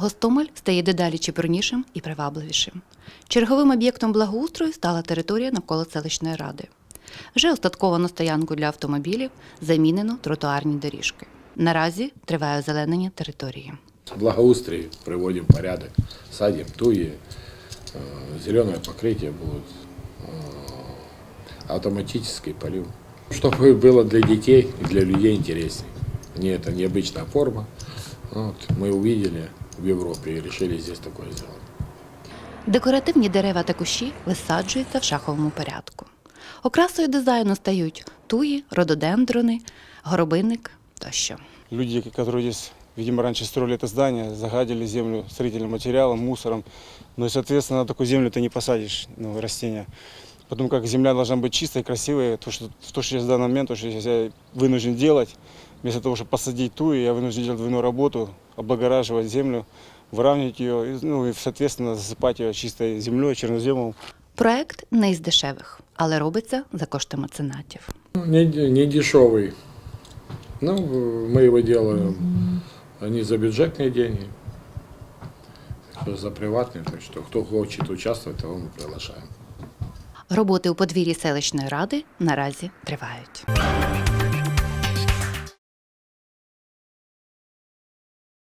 Гостомель стає дедалі чепурнішим і привабливішим. Черговим об'єктом благоустрою стала територія навколо селищної ради. Вже остатковано стоянку для автомобілів, замінено тротуарні доріжки. Наразі триває озеленення території. Благоустрий, приводим в порядок, садим туи, э, зеленое покрытие будет, э, автоматический полив. Чтобы было для детей и для людей интереснее. Не это необычная форма. Вот, мы увидели в Европе и решили здесь такое сделать. Декоративні дерева та кущі висаджуються в шаховому порядку. Окрасою дизайну стають туї, рододендрони, горобинник тощо. Люди, которые здесь, видимо, раньше строили это здание, загадили землю строительным материалом, мусором. Ну и, соответственно, на такую землю ты не посадишь ну, растения. Потому как земля должна быть чистой, красивой. То, что, то, что я в данный момент, то, что я вынужден делать, вместо того, чтобы посадить ту, я вынужден делать двойную работу, облагораживать землю, выравнивать ее, и, ну и, соответственно, засыпать ее чистой землей, черноземом. Проект не із дешевих, але робиться за кошти меценатів. Ну, Не, не дешевый. Ну, мы его делаем не за бюджетные деньги, так что за приватные. Так что кто хочет участвовать, того мы приглашаем. Роботи у подвір'ї селищної ради наразі тривають.